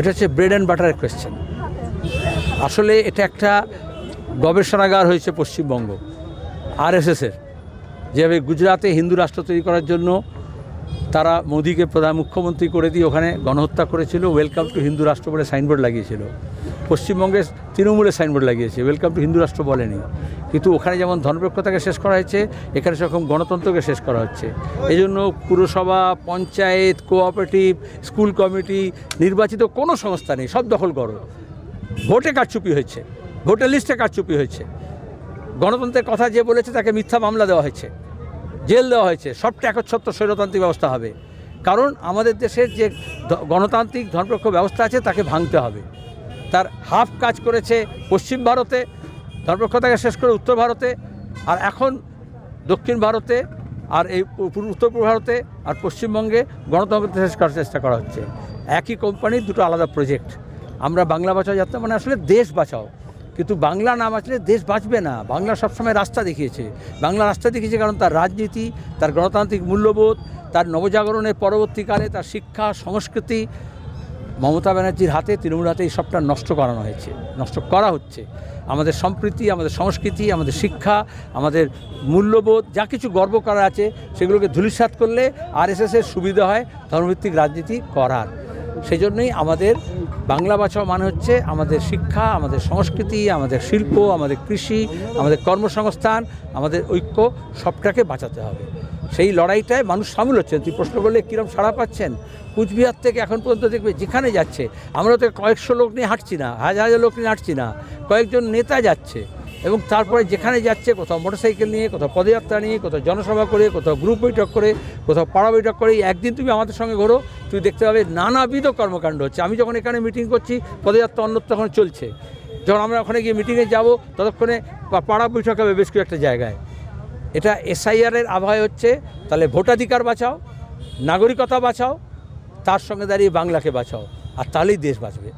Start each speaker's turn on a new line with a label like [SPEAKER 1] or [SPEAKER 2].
[SPEAKER 1] এটা হচ্ছে bread and বাটারের question আসলে এটা একটা গবেষণাগার হয়েছে পশ্চিমবঙ্গ আরএসএসের যেভাবে গুজরাতে হিন্দু রাষ্ট্র তৈরি করার জন্য তারা মোদীকে প্রধান মুখ্যমন্ত্রী করে দিয়ে ওখানে গণহত্যা করেছিল ওয়েলকাম টু হিন্দু রাষ্ট্র বলে সাইনবোর্ড লাগিয়েছিল। পশ্চিমবঙ্গে তৃণমূলের সাইনবোর্ড লাগিয়েছে। ওয়েলকাম টু হিন্দু রাষ্ট্র বলেনি। কিন্তু ওখানে যেমন ধর্মনিরপেক্ষতাকে শেষ করা হয়েছে, এখানে সেরকম গণতন্ত্রকে শেষ করা হচ্ছে। এই জন্য পুরসভা, পঞ্চায়েত কোঅপারেটিভ স্কুল কমিটি নির্বাচিত কোনো সংস্থা নেই, সব দখল করো। ভোটে কারচুপি হয়েছে, ভোটের লিস্টে কারচুপি হয়েছে। গণতন্ত্রের কথা যে বলেছে, তাকে মিথ্যা মামলা দেওয়া হয়েছে, জেল দেওয়া হয়েছে, সবটা একচ্ছত্র স্বৈরতান্ত্রিক ব্যবস্থা হবে। কারণ আমাদের দেশের যে গণতান্ত্রিক ধর্মপক্ষ ব্যবস্থা আছে, তাকে ভাঙতে হবে। তার হাফ কাজ করেছে পশ্চিম ভারতে ধর্মপক্ষতাকে শেষ করে উত্তর ভারতে, আর এখন দক্ষিণ ভারতে, আর এই উত্তর পূর্ব ভারতে, আর পশ্চিমবঙ্গে গণতন্ত্র শেষ করার চেষ্টা করা হচ্ছে। একই কোম্পানির দুটো আলাদা প্রজেক্ট আমরা বাংলা বাঁচাও যাত্রা মানে আসলে দেশ বাঁচাও। কিন্তু বাংলা না বাঁচলে দেশ বাঁচবে না। বাংলা সবসময় রাস্তা দেখিয়েছে। বাংলা রাস্তা দেখিয়েছে কারণ তার রাজনীতি, তার গণতান্ত্রিক মূল্যবোধ, তার নবজাগরণের পরবর্তীকালে তার শিক্ষা, সংস্কৃতি মমতা ব্যানার্জির হাতে তৃণমূল হাতে এই সবটা নষ্ট করানো হয়েছে, নষ্ট করা হচ্ছে। আমাদের সম্প্রীতি, আমাদের সংস্কৃতি, আমাদের শিক্ষা, আমাদের মূল্যবোধ, যা কিছু গর্ব করা আছে, সেগুলোকে ধুলিসাত করলে আরএসএসের সুবিধা হয় ধর্মভিত্তিক রাজনীতি করার। সেই জন্যই আমাদের বাংলা ভাষা মানে হচ্ছে আমাদের শিক্ষা, আমাদের সংস্কৃতি, আমাদের শিল্প, আমাদের কৃষি, আমাদের কর্মসংস্থান, আমাদের ঐক্য, সবটাকে বাঁচাতে হবে। সেই লড়াইটায় মানুষ সামিল হচ্ছেন। তুই প্রশ্ন করলে কীরকম সাড়া পাচ্ছেন? কুচবিহার থেকে এখন পর্যন্ত দেখবে যেখানে যাচ্ছে, আমরা তো কয়েকশো লোক নিয়ে হাঁটছি না, হাজার হাজার লোক নিয়ে হাঁটছি না, কয়েকজন নেতা যাচ্ছে। এবং তারপরে যেখানে যাচ্ছে, কোথাও মোটরসাইকেল নিয়ে, কোথাও পদযাত্রা নিয়ে, কোথাও জনসভা করে, কোথাও গ্রুপ বৈঠক করে, কোথাও পাড়া বৈঠক করে একদিন তুমি আমাদের সঙ্গে ঘোরো, তুমি দেখতে পাবে নানাবিধ কর্মকাণ্ড হচ্ছে। আমি যখন এখানে মিটিং করছি, পদযাত্রা অন্যত্র তখন চলছে। যখন আমরা ওখানে গিয়ে মিটিংয়ে যাব, ততক্ষণে পাড়া বৈঠক হবে বেশ কিছু একটা জায়গায়। এটা এসআইআরের আবহাওয়া হচ্ছে, তাহলে ভোটাধিকার বাঁচাও, নাগরিকতা বাঁচাও, তার সঙ্গে দাঁড়িয়ে বাংলাকে বাঁচাও, আর তাহলেই দেশ বাঁচবে।